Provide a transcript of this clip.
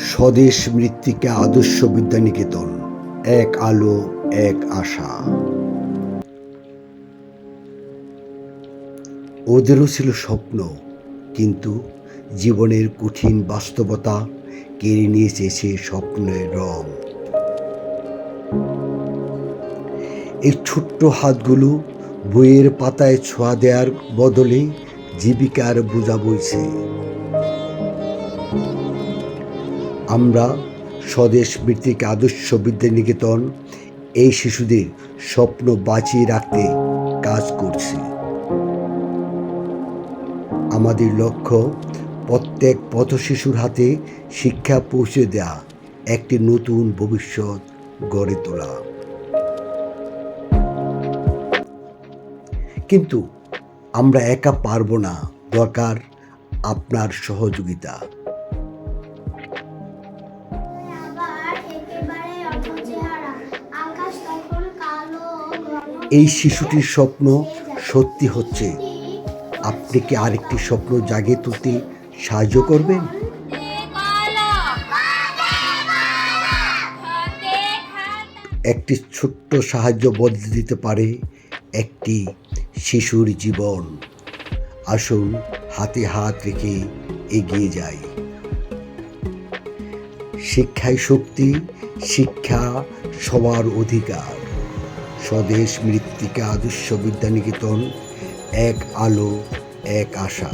স্বদেশ মৃত্তিকা আদর্শ বিদ্যানিকেতন, এক আলো, এক আশা। ওদেরও ছিল স্বপ্ন, কিন্তু জীবনের কঠিন বাস্তবতা কেড়ে নিয়েছে সে স্বপ্নের রং। এই ছোট্ট হাতগুলো বইয়ের পাতায় ছোঁয়া দেওয়ার বদলে জীবিকার বোঝা বইছে। আমরা স্বদেশ ভিত্তিক আদর্শ বিদ্যানিকেতন এই শিশুদের স্বপ্ন বাঁচিয়ে রাখতে কাজ করছি। আমাদের লক্ষ্য প্রত্যেক পথশিশুর হাতে শিক্ষা পৌঁছে দেয়া, একটি নতুন ভবিষ্যৎ গড়ে তোলা। কিন্তু আমরা একা পারব না, দরকার আপনার সহযোগিতা। এই শিশুটির স্বপ্ন সত্যি হচ্ছে। আপনি কি আরেকটি স্বপ্ন জাগিয়ে তুলতে সাহায্য করবেন? একটি ছোট্ট সাহায্য বদলে দিতে পারে একটি শিশুর জীবন। আসুন, হাতে হাত রেখে এগিয়ে যাই। শিক্ষায় শক্তি, শিক্ষা সবার অধিকার। স্বদেশ মৃত্তিকা আদর্শ বিদ্যানিকেতন এক আলো এক আশা।